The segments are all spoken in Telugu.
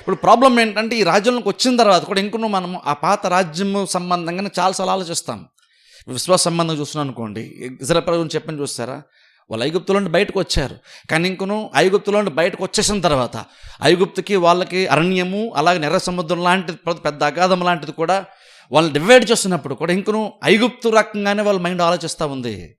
ఇప్పుడు ప్రాబ్లం ఏంటంటే ఈ రాజ్యంలోకి వచ్చిన తర్వాత కూడా ఇంకొన మనం ఆ పాత రాజ్యము సంబంధంగానే చాలాసార్లు ఆలోచిస్తాం. విశ్వాస సంబంధం చూస్తున్నాం అనుకోండి ఇజ్రాయల్ ప్రజలు చెప్పని చూస్తారా? వాళ్ళు ఐగుప్తులోండి బయటకు వచ్చారు. కానీ ఇంకను ఐగుప్తులో నుండి బయటకు వచ్చేసిన తర్వాత ఐగుప్తుకి వాళ్ళకి అరణ్యము అలాగే నెర్ర సముద్రం లాంటిది పెద్ద- అగాధం లాంటిది కూడా వాళ్ళు డివైడ్ చేస్తున్నప్పుడు కూడా ఇంకను ఐగుప్తు రకంగానే వాళ్ళ మైండ్ ఆలోచిస్తూ ఉంది.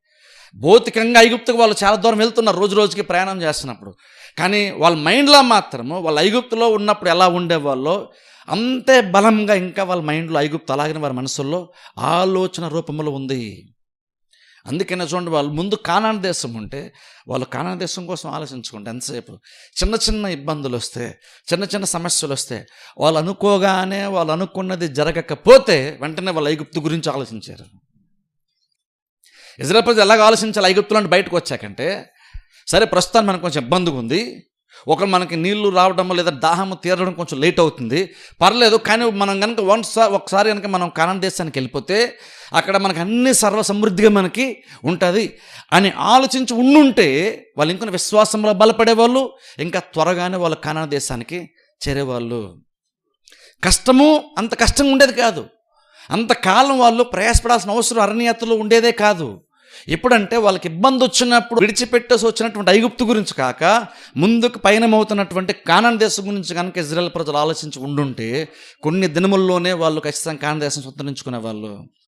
భౌతికంగా ఐగుప్తుకు వాళ్ళు చాలా దూరం వెళ్తున్నారు రోజు రోజుకి ప్రయాణం చేస్తున్నప్పుడు. కానీ వాళ్ళ మైండ్లో మాత్రము వాళ్ళ ఐగుప్తులో ఉన్నప్పుడు ఎలా ఉండేవాళ్ళో అంతే బలంగా ఇంకా వాళ్ళ మైండ్లో ఐగుప్తు అలాగని వారి మనసుల్లో ఆలోచన రూపంలో ఉంది. అందుకనే చూడండి వాళ్ళు ముందు కానాన దేశం ఉంటే వాళ్ళు కానాన దేశం కోసం ఆలోచించుకుంటే ఎంతసేపు? చిన్న చిన్న ఇబ్బందులు వస్తే చిన్న చిన్న సమస్యలు వస్తే వాళ్ళు అనుకోగానే వాళ్ళు అనుకున్నది జరగకపోతే వెంటనే వాళ్ళు ఐగుప్తు గురించి ఆలోచించారు. ఇజ్రాయల్ ప్రజలు ఎలాగ ఆలోచించాలి? ఐగుప్తులో నుండి బయటకు వచ్చాకంటే సరే ప్రస్తుతానికి మనకు కొంచెం ఇబ్బందిగా ఉంది. ఒకరు మనకి నీళ్ళు రావడం లేదా దాహము తీరడం కొంచెం లేట్ అవుతుంది. పర్లేదు కానీ మనం కనుక వన్స్ ఒకసారి కనుక మనం కానాన దేశానికి వెళ్ళిపోతే అక్కడ మనకు అన్ని సర్వసమృద్ధిగా మనకి ఉంటుంది. అని ఆలోచించి ఉండుంటే వాళ్ళు ఇంకొన్ని విశ్వాసంలో బలపడేవాళ్ళు ఇంకా త్వరగానే వాళ్ళు కానాన దేశానికి చేరేవాళ్ళు. కష్టము అంత కష్టంగా ఉండేది కాదు. అంతకాలం వాళ్ళు ప్రయాసపడాల్సిన అవసరం అరణ్యతలో ఉండేదే కాదు. ఎప్పుడంటే వాళ్ళకి ఇబ్బంది వచ్చినప్పుడు విడిచిపెట్టేసి వచ్చినటువంటి ఐగుప్తు గురించి కాక ముందుకు పయనమవుతున్నటువంటి కానాన్ దేశం గురించి కనుక ఇజ్రాయెల్ ప్రజలు ఆలోచించి ఉండుంటే కొన్ని దినముల్లోనే వాళ్ళు ఖచ్చితంగా కానాన్ దేశం సొంతరించుకునే వాళ్ళు